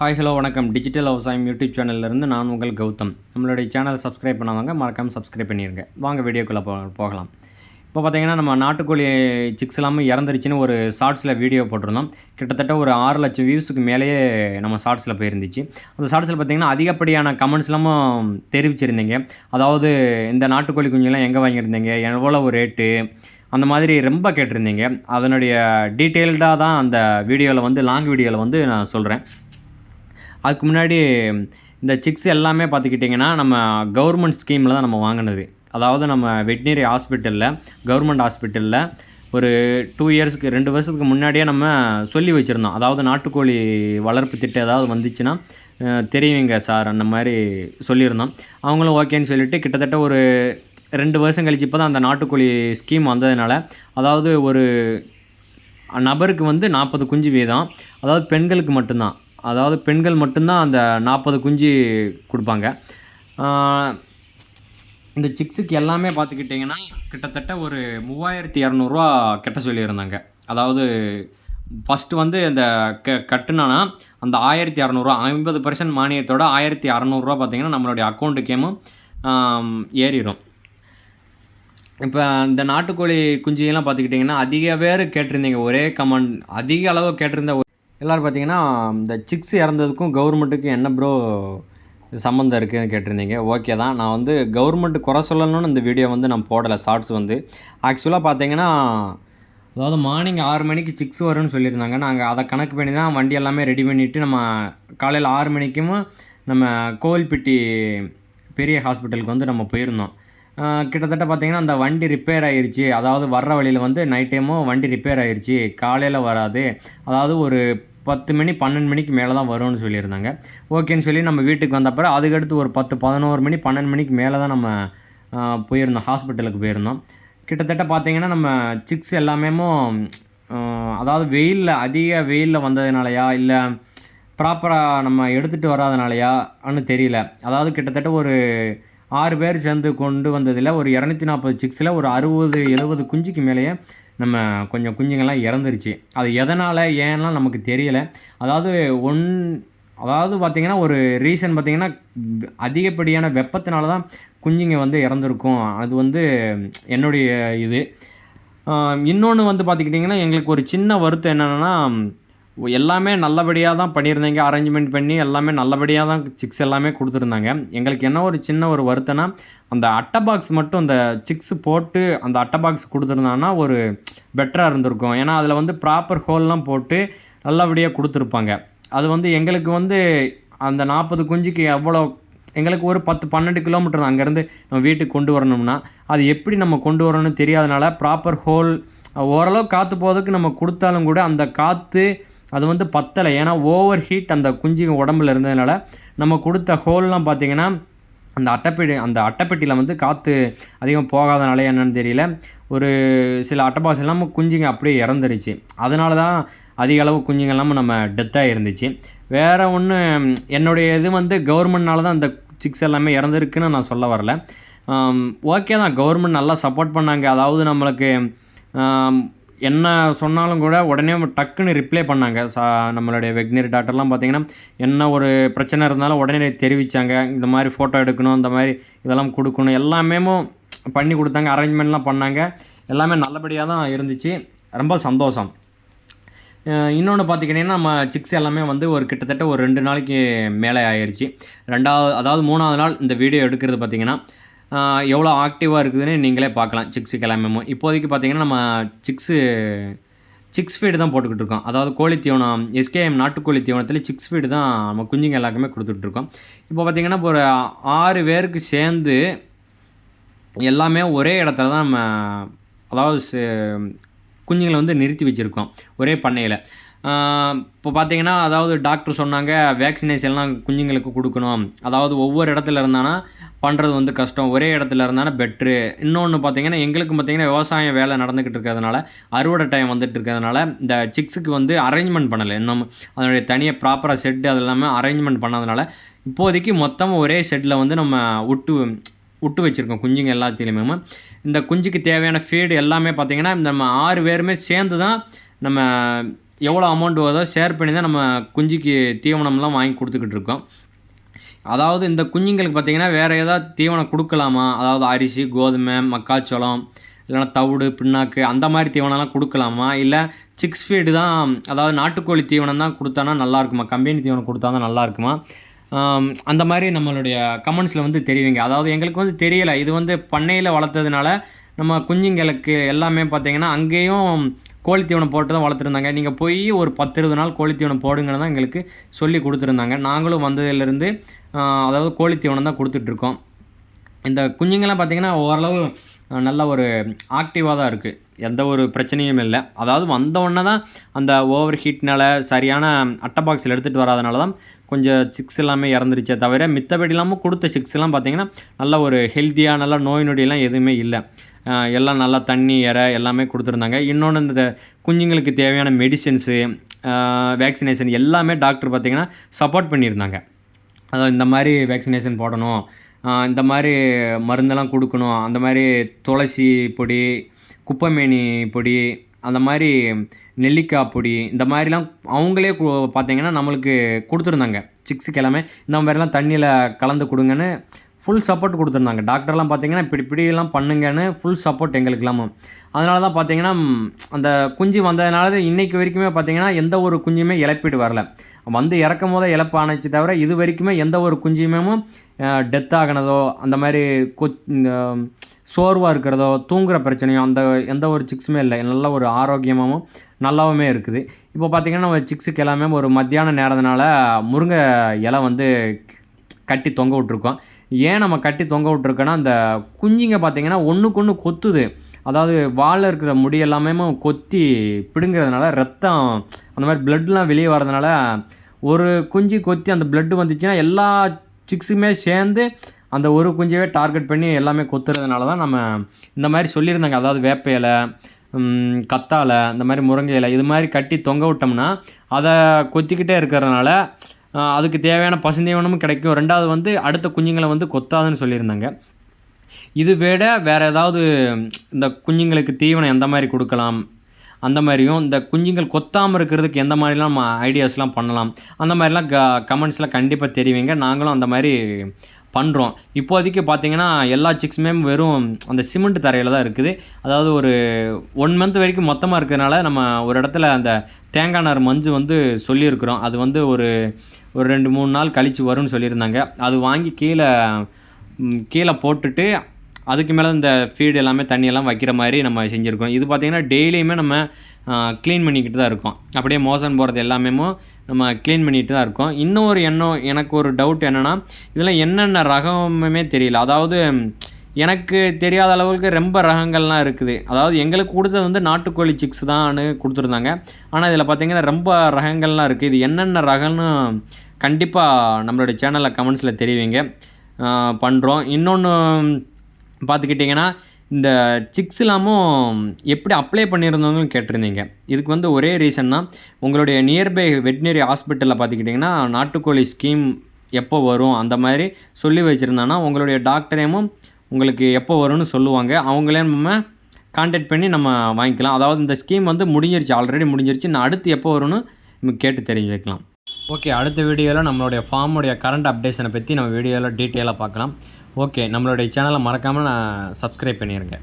Hi hello வணக்கம். Digital விவசாயம் YouTube சேனல்லேருந்து நான் உங்கள் கௌதம். நம்மளுடைய சேனலை சப்ஸ்கிரைப் பண்ணாதவங்க மறக்காமல் சப்ஸ்கிரைப் பண்ணிடுங்க வாங்க வீடியோக்குள்ளே போ போகலாம். இப்போ பார்த்தீங்கன்னா நம்ம நாட்டுக்கோழி சிக்ஸ் எல்லாமே இறந்துருச்சுன்னு ஒரு ஷார்ட்ஸில் வீடியோ போட்டிருந்தோம். கிட்டத்தட்ட ஒரு ஆறு லட்சம் வியூஸுக்கு மேலேயே நம்ம ஷார்ட்ஸில் போயிருந்துச்சு. அந்த ஷார்ட்ஸில் பார்த்தீங்கன்னா அதிகப்படியான கமெண்ட்ஸ் எல்லாமும் தெரிவிச்சிருந்தீங்க. அதாவது இந்த நாட்டுக்கோழி குஞ்செல்லாம் எங்கே வாங்கியிருந்தீங்க? எவ்வளோ ரேட்டு அந்த மாதிரி ரொம்ப கேட்டிருந்தீங்க. அதனுடைய டீட்டெயில்டாக தான் அந்த வீடியோவில் வந்து லாங் வீடியோவில் வந்து நான் சொல்கிறேன் அதுக்கு முன்னாடி இந்த சிக்ஸ் எல்லாமே பார்த்துக்கிட்டிங்கன்னா நம்ம கவர்மெண்ட் ஸ்கீமில் தான் நம்ம வாங்கினது. அதாவது நம்ம வெட்டினரி ஹாஸ்பிட்டலில் கவர்மெண்ட் ஹாஸ்பிட்டலில் ஒரு டூ இயர்ஸ்க்கு ரெண்டு வருஷத்துக்கு முன்னாடியே நம்ம சொல்லி வச்சுருந்தோம். அதாவது நாட்டுக்கோழி வளர்ப்பு திட்டம் ஏதாவது வந்துச்சுன்னா அஹ், தெரியுங்க சார் அந்த மாதிரி சொல்லியிருந்தோம். அவங்களும் ஓகேன்னு சொல்லிட்டு கிட்டத்தட்ட ஒரு ரெண்டு வருஷம் கழிச்சு இப்போ தான் அந்த நாட்டுக்கோழி ஸ்கீம் வந்ததுனால அதாவது ஒரு நபருக்கு வந்து நாற்பது குஞ்சு வீதம் அதாவது பெண்களுக்கு மட்டும்தான். அதாவது பெண்கள் மட்டும்தான் அந்த நாற்பது குஞ்சு கொடுப்பாங்க. இந்த சிக்ஸுக்கு எல்லாமே பார்த்துக்கிட்டிங்கன்னா கிட்டத்தட்ட ஒரு மூவாயிரத்தி இரநூறுவா கெட்ட சொல்லியிருந்தாங்க. அதாவது ஃபஸ்ட்டு வந்து இந்த க கட்டுனானா அந்த ஆயிரத்தி இரநூறுவா ஐம்பது பர்சன்ட் மானியத்தோட ஆயிரத்தி அறநூறுவா பார்த்தீங்கன்னா நம்மளுடைய அக்கௌண்ட்டுக்கேமும் ஏறிடும் இப்போ இந்த நாட்டுக்கோழி குஞ்சியெல்லாம் பார்த்துக்கிட்டிங்கன்னா அதிக பேர் கேட்டிருந்தீங்க. ஒரே கமெண்ட் அதிக அளவு கேட்டிருந்த எல்லோரும் பார்த்தீங்கன்னா இந்த சிக்ஸ் இறந்ததுக்கும் கவர்மெண்ட்டுக்கும் என்ன ப்ரோ சம்மந்தம் இருக்குதுன்னு கேட்டிருந்தீங்க. ஓகே தான். நான் வந்து கவர்மெண்ட் குறை சொல்லணும்னு இந்த வீடியோ வந்து நான் போடலை. ஷார்ட்ஸ் வந்து. ஆக்சுவலாக பார்த்தீங்கன்னா அதாவது மார்னிங் ஆறு மணிக்கு சிக்ஸ் வரும்னு சொல்லியிருந்தாங்க. நாங்கள் அதை கணக்கு பண்ணி தான் வண்டி எல்லாமே ரெடி பண்ணிவிட்டு நம்ம காலையில் ஆறு மணிக்கும் நம்ம கோவில்பட்டி பெரிய ஹாஸ்பிட்டலுக்கு வந்து நம்ம போயிருந்தோம். கிட்டத்தட்ட பார்த்தீங்கன்னா அந்த வண்டி ரிப்பேர் ஆகிருச்சு அதாவது வர்ற வழியில் வந்து நைட் டைமும் வண்டி ரிப்பேர் ஆகிருச்சு காலையில் வராது. அதாவது ஒரு பத்து மணி பன்னெண்டு மணிக்கு மேலே தான் வரும்னு சொல்லியிருந்தாங்க. ஓகேன்னு சொல்லி நம்ம வீட்டுக்கு வந்தப்பறம் அதுக்கடுத்து ஒரு பத்து பதினோரு மணி பன்னெண்டு மணிக்கு மேலே தான் நம்ம போயிருந்தோம். ஹாஸ்பிட்டலுக்கு போயிருந்தோம். கிட்டத்தட்ட பார்த்தீங்கன்னா நம்ம சிக்ஸ் எல்லாமே அதாவது வெயிலில் அதிக வெயிலில் வந்ததுனாலயா இல்லை ப்ராப்பராக நம்ம எடுத்துகிட்டு வராதனாலயான்னு தெரியல. அதாவது கிட்டத்தட்ட ஒரு ஆறு பேர் சேர்ந்து கொண்டு வந்ததில் ஒரு இரநூத்தி நாற்பது சிக்ஸில் ஒரு அறுபது எழுபது குஞ்சுக்கு மேலேயே நம்ம கொஞ்சம் குஞ்சுங்கள்லாம் இறந்துருச்சு. அது எதனால் ஏன்லாம் நமக்கு தெரியலை. அதாவது ஒன் அதாவது பார்த்திங்கன்னா ஒரு ரீசன் பார்த்திங்கன்னா அதிகப்படியான வெப்பத்தினால தான் குஞ்சுங்க வந்து இறந்துருக்கும். அது வந்து என்னுடைய இது. இன்னொன்று வந்து பார்த்துக்கிட்டிங்கன்னா எங்களுக்கு ஒரு சின்ன வருத்தம் என்னென்னா எல்லாமே நல்லபடியாக தான் பண்ணியிருந்தீங்க. அரேஞ்ச்மெண்ட் பண்ணி எல்லாமே நல்லபடியாக தான் சிக்ஸ் எல்லாமே கொடுத்துருந்தாங்க. எங்களுக்கு என்ன ஒரு சின்ன ஒரு வருத்தம்னா அந்த அட்டை பாக்ஸ் மட்டும் அந்த சிக்ஸ் போட்டு அந்த அட்டை பாக்ஸ் கொடுத்துருந்தாங்கன்னா ஒரு பெட்டராக இருந்திருக்கும். ஏன்னா அதில் வந்து ப்ராப்பர் ஹோல்லாம் போட்டு நல்லபடியாக கொடுத்துருப்பாங்க. அது வந்து எங்களுக்கு வந்து அந்த நாற்பது குஞ்சுக்கு எவ்வளோ எங்களுக்கு ஒரு பத்து பன்னெண்டு கிலோமீட்டர் அங்கேருந்து நம்ம வீட்டுக்கு கொண்டு வரணும்னா அது எப்படி நம்ம கொண்டு வரணும்னு தெரியாதனால ப்ராப்பர் ஹோல் ஓரளவு காற்று போகிறதுக்கு நம்ம கொடுத்தாலும் கூட அந்த காற்று அது வந்து பத்தலை. ஏன்னா ஓவர் ஹீட் அந்த குஞ்சுங்க உடம்புல இருந்ததுனால நம்ம கொடுத்த ஹோல்லாம் பார்த்திங்கன்னா அந்த அட்டைப்பெட்டி அந்த அட்டைப்பெட்டியில் வந்து காற்று அதிகம் போகாதனால என்னென்னு தெரியல. ஒரு சில அட்டைபாஸ் இல்லாமல் குஞ்சுங்க அப்படியே இறந்துருச்சு. அதனால தான் அதிக அளவு குஞ்சுங்க இல்லாமல் நம்ம டெத்தாக இருந்துச்சு. வேறு ஒன்று என்னுடைய இது வந்து கவர்மெண்ட்னால தான் அந்த சிக்ஸ் எல்லாமே இறந்துருக்குன்னு நான் சொல்ல வரல. ஓகே தான். கவர்மெண்ட் நல்லா சப்போர்ட் பண்ணாங்க. அதாவது நம்மளுக்கு என்ன சொன்னாலும் கூட உடனே டக்குன்னு ரிப்ளை பண்ணாங்க. சா நம்மளுடைய வெக்னரி டாக்டர்லாம் பார்த்தீங்கன்னா என்ன ஒரு பிரச்சனை இருந்தாலும் உடனே தெரிவித்தாங்க இந்த மாதிரி ஃபோட்டோ எடுக்கணும் இந்த மாதிரி இதெல்லாம் கொடுக்கணும். எல்லாமே பண்ணி கொடுத்தாங்க அரேஞ்ச்மெண்ட்லாம் பண்ணாங்க. எல்லாமே நல்லபடியாக தான் இருந்துச்சு. ரொம்ப சந்தோஷம். இன்னொன்று பார்த்துக்கிட்டிங்கன்னா நம்ம சிக்ஸ் எல்லாமே வந்து ஒரு கிட்டத்தட்ட ஒரு ரெண்டு நாளைக்கு மேலே ஆயிடுச்சு ரெண்டாவது அதாவது மூணாவது நாள் இந்த வீடியோ எடுக்கிறது பார்த்திங்கன்னா எவ்வளோ ஆக்டிவாக இருக்குதுன்னு நீங்களே பார்க்கலாம். சிக்ஸுக்கு எல்லாமே இப்போதைக்கு பார்த்தீங்கன்னா நம்ம சிக்ஸு சிக்ஸ் ஃபீடு தான் போட்டுக்கிட்டு இருக்கோம். அதாவது கோழி தீவனம் எஸ்கேஎம் நாட்டுக்கோழி தீவனத்தில் சிக்ஸ் ஃபீடு தான் நம்ம குஞ்சுங்க எல்லாருக்குமே கொடுத்துட்ருக்கோம் இப்போ பார்த்திங்கன்னா இப்போ ஒரு ஆறு பேருக்கு சேர்ந்து எல்லாமே ஒரே இடத்துல தான் நம்ம அதாவது குஞ்சுங்களை வந்து நிறுத்தி வச்சுருக்கோம். ஒரே பண்ணையில். இப்போ பார்த்தீங்கன்னா அதாவது டாக்டர் சொன்னாங்க வேக்சினேஷன்லாம் குஞ்சுங்களுக்கு கொடுக்கணும். அதாவது ஒவ்வொரு இடத்துல இருந்தானா பண்ணுறது வந்து கஷ்டம். ஒரே இடத்துல இருந்தானா பெட்ரு இன்னொன்று பார்த்தீங்கன்னா எங்களுக்கு பார்த்தீங்கன்னா விவசாயம் வேலை நடந்துக்கிட்டு இருக்கிறதுனால அறுவடை டைம் வந்துட்டு இருக்கிறதுனால இந்த சிக்ஸுக்கு வந்து அரேஞ்ச்மெண்ட் பண்ணலை. இன்னும் அதனுடைய தனியாக ப்ராப்பராக செட்டு அது எல்லாமே அரேஞ்ச்மெண்ட் பண்ணதுனால இப்போதைக்கு மொத்தமாக ஒரே செட்டில் வந்து நம்ம விட்டு விட்டு வச்சுருக்கோம் குஞ்சுங்க எல்லாத்துலேயுமே. இந்த குஞ்சுக்கு தேவையான ஃபீடு எல்லாமே பார்த்திங்கன்னா நம்ம ஆறு பேருமே சேர்ந்து தான் நம்ம எவ்வளோ அமௌண்ட் வருதோ ஷேர் பண்ணி தான் நம்ம குஞ்சுக்கு தீவனம்லாம் வாங்கி கொடுத்துக்கிட்டு இருக்கோம். அதாவது இந்த குஞ்சுங்களுக்கு பார்த்திங்கன்னா வேறு ஏதாவது தீவனம் கொடுக்கலாமா? அதாவது அரிசி கோதுமை மக்காச்சோளம் இல்லைனா தவிடு பின்னாக்கு அந்த மாதிரி தீவனம்லாம் கொடுக்கலாமா? இல்லை சிக்ஸ் ஃபீடு தான் அதாவது நாட்டுக்கோழி தீவனம் தான் கொடுத்தானா நல்லா இருக்குமா? கம்பெனி தீவனம் கொடுத்தா தான் நல்லா இருக்குமா? அந்த மாதிரி நம்மளுடைய கமெண்ட்ஸில் வந்து தெரிவிங்க அதாவது எங்களுக்கு வந்து தெரியலை. இது வந்து பண்ணையில் வளர்த்ததுனால நம்ம குஞ்சுங்களுக்கு எல்லாமே பார்த்தீங்கன்னா அங்கேயும் கோழி தீவனம் போட்டு தான் வளர்த்துருந்தாங்க. நீங்கள் போய் ஒரு பத்து இருபது நாள் கோழி தீவனம் போடுங்கன்னு தான் எங்களுக்கு சொல்லி கொடுத்துருந்தாங்க. நாங்களும் வந்ததுலேருந்து அதாவது கோழி தீவனம் தான் கொடுத்துட்ருக்கோம். இந்த குஞ்சுங்கள்லாம் பார்த்தீங்கன்னா ஓரளவு நல்ல ஒரு ஆக்டிவாக தான் இருக்குது எந்த ஒரு பிரச்சனையும் இல்லை. அதாவது வந்த உடனே தான் அந்த ஓவர் ஹீட்னால் சரியான அட்டை பாக்ஸில் எடுத்துகிட்டு வராதனால தான் கொஞ்சம் சிக்ஸ் எல்லாமே இறந்துருச்சே தவிர மித்தபடி இல்லாமல் கொடுத்த சிக்ஸ் எல்லாம் நல்ல ஒரு ஹெல்த்தியாக நல்ல நோய் நொடியெல்லாம் எதுவுமே இல்லை. எல்லாம் நல்லா தண்ணி இற எல்லாமே கொடுத்துருந்தாங்க. இன்னொன்று இந்த குஞ்சுங்களுக்கு தேவையான மெடிசின்ஸு வேக்சினேஷன் எல்லாமே டாக்டர் பார்த்திங்கன்னா சப்போர்ட் பண்ணியிருந்தாங்க. அதாவது இந்த மாதிரி வேக்சினேஷன் போடணும் இந்த மாதிரி மருந்தெல்லாம் கொடுக்கணும் அந்த மாதிரி துளசி பொடி குப்பைமேனி பொடி அந்த மாதிரி நெல்லிக்காய் பொடி இந்த மாதிரிலாம் அவங்களே பார்த்திங்கன்னா பார்த்தீங்கன்னா நம்மளுக்கு கொடுத்துருந்தாங்க. சிக்ஸுக்கு எல்லாமே. இந்த மாதிரிலாம் தண்ணியில் கலந்து கொடுங்கன்னு ஃபுல் சப்போர்ட் கொடுத்துருந்தாங்க. டாக்டர்லாம் பார்த்தீங்கன்னா இப்படி இப்படியெல்லாம் பண்ணுங்கன்னு ஃபுல் சப்போர்ட் எங்களுக்கெல்லாம். அதனால தான் பார்த்தீங்கன்னா அந்த குஞ்சு வந்ததுனால இன்றைக்கு வரைக்குமே பார்த்தீங்கன்னா எந்த ஒரு குஞ்சுமே இழப்பீடு வரல. வந்து இறக்கும் போதே இழப்பு ஆணுச்சு தவிர இது வரைக்குமே எந்த ஒரு குஞ்சுமே டெத் ஆகினதோ அந்த மாதிரி கொ சோர்வாக இருக்கிறதோ தூங்குற பிரச்சனையோ அந்த எந்த ஒரு சிக்ஸுமே இல்லை. நல்ல ஒரு ஆரோக்கியமாகவும் நல்லாவுமே இருக்குது. இப்போ பார்த்தீங்கன்னா நம்ம சிக்ஸுக்கு எல்லாமே ஒரு மத்தியான நேரத்தினால முருங்கை இலை வந்து கட்டி தொங்க விட்ருக்கோம் ஏன் நம்ம கட்டி தொங்க விட்ருக்கோன்னா அந்த குஞ்சுங்க பார்த்தீங்கன்னா ஒன்றுக்கு ஒன்று கொத்துது. அதாவது வாலில் இருக்கிற முடி எல்லாமே கொத்தி பிடுங்கிறதுனால ரத்தம் அந்த மாதிரி பிளட்லாம் வெளியே வரதுனால ஒரு குஞ்சு கொத்தி அந்த blood வந்துச்சுன்னா எல்லா சிக்ஸுமே சேர்ந்து அந்த ஒரு குஞ்சவே டார்கெட் பண்ணி எல்லாமே கொத்துறதுனால தான் நம்ம இந்த மாதிரி சொல்லியிருந்தாங்க. அதாவது வேப்ப இலை கத்தாழை இந்த மாதிரி முருங்கை இலை இது மாதிரி கட்டி தொங்க விட்டோம்னா அதை கொத்திக்கிட்டே இருக்கிறதுனால அதுக்கு தேவையான பசுந்தீவனமும் கிடைக்கும். ரெண்டாவது வந்து அடுத்த குஞ்சுங்களை வந்து கொத்தாதுன்னு சொல்லியிருந்தாங்க. இது விட வேறு ஏதாவது இந்த குஞ்சுங்களுக்கு தீவனம் எந்த மாதிரி கொடுக்கலாம்? அந்த மாதிரியும் இந்த குஞ்சுங்கள் கொத்தாமல் இருக்கிறதுக்கு எந்த மாதிரிலாம் நம்ம ஐடியாஸ்லாம் பண்ணலாம்? அந்த மாதிரிலாம் க கமெண்ட்ஸ்லாம் கண்டிப்பாக தெரிவிங்க. நாங்களும் அந்த மாதிரி பண்ணுறோம் இப்போதைக்கு பார்த்தீங்கன்னா எல்லா சிக்ஸுமே வெறும் அந்த சிமெண்ட் தரையில் தான் இருக்குது. அதாவது ஒரு ஒன் மந்த் வரைக்கும் மொத்தமாக இருக்கிறதுனால நம்ம ஒரு இடத்துல அந்த தேங்காய் நார் மஞ்சு வந்து சொல்லியிருக்கிறோம். அது வந்து ஒரு ஒரு ரெண்டு மூணு நாள் கழித்து வரும்னு சொல்லியிருந்தாங்க. அது வாங்கி கீழே கீழே போட்டுட்டு அதுக்கு மேலே இந்த ஃபீடு எல்லாமே தண்ணியெல்லாம் வைக்கிற மாதிரி நம்ம செஞ்சுருக்கோம். இது பார்த்திங்கன்னா டெய்லியுமே நம்ம க்ளீன் பண்ணிக்கிட்டு தான் இருக்கோம். அப்படியே மோசன் போகிறது எல்லாமே நம்ம க்ளீன் பண்ணிட்டு தான் இருக்கோம். இன்னும் ஒரு எண்ணம் எனக்கு ஒரு டவுட் என்னென்னா இதில் என்னென்ன ரகமுமே தெரியல. அதாவது எனக்கு தெரியாத அளவுக்கு ரொம்ப ரகங்கள்லாம் இருக்குது. அதாவது எங்களுக்கு கொடுத்தது வந்து நாட்டுக்கோழி சிக்ஸ் தான் கொடுத்துருந்தாங்க. ஆனால் இதில் பார்த்தீங்கன்னா ரொம்ப ரகங்கள்லாம் இருக்குது இது என்னென்ன ரகம்னு கண்டிப்பாக நம்மளுடைய சேனலில் கமெண்ட்ஸில் தெரிவிங்க. பண்ணுறோம் இன்னொன்று பார்த்துக்கிட்டிங்கன்னா இந்த சிக்ஸ் இல்லாமல் எப்படி அப்ளை பண்ணியிருந்தவங்களும் கேட்டிருந்தீங்க. இதுக்கு வந்து ஒரே ரீசன் தான். உங்களுடைய நியர்பை வெட்டினரி ஹாஸ்பிட்டலில் பார்த்துக்கிட்டிங்கன்னா நாட்டுக்கோழி ஸ்கீம் எப்போ வரும் அந்த மாதிரி சொல்லி வச்சுருந்தாங்கன்னா உங்களுடைய டாக்டரையும் உங்களுக்கு எப்போ வரும்னு சொல்லுவாங்க. அவங்களே நம்ம கான்டாக்ட் பண்ணி நம்ம வாங்கிக்கலாம். அதாவது இந்த ஸ்கீம் வந்து முடிஞ்சிருச்சு ஆல்ரெடி முடிஞ்சிருச்சு. நான் அடுத்து எப்போ வரும்னு நம்ம கேட்டு தெரிஞ்சு வைக்கலாம். ஓகே அடுத்த வீடியோவில் நம்மளுடைய ஃபார்முடைய கரண்ட் அப்டேஷனை பற்றி நம்ம வீடியோவில் டீட்டெயிலாக பார்க்கலாம். ஓகே நம்மளுடைய சேனலை மறக்காமல் நான் சப்ஸ்கிரைப் பண்ணிடுங்க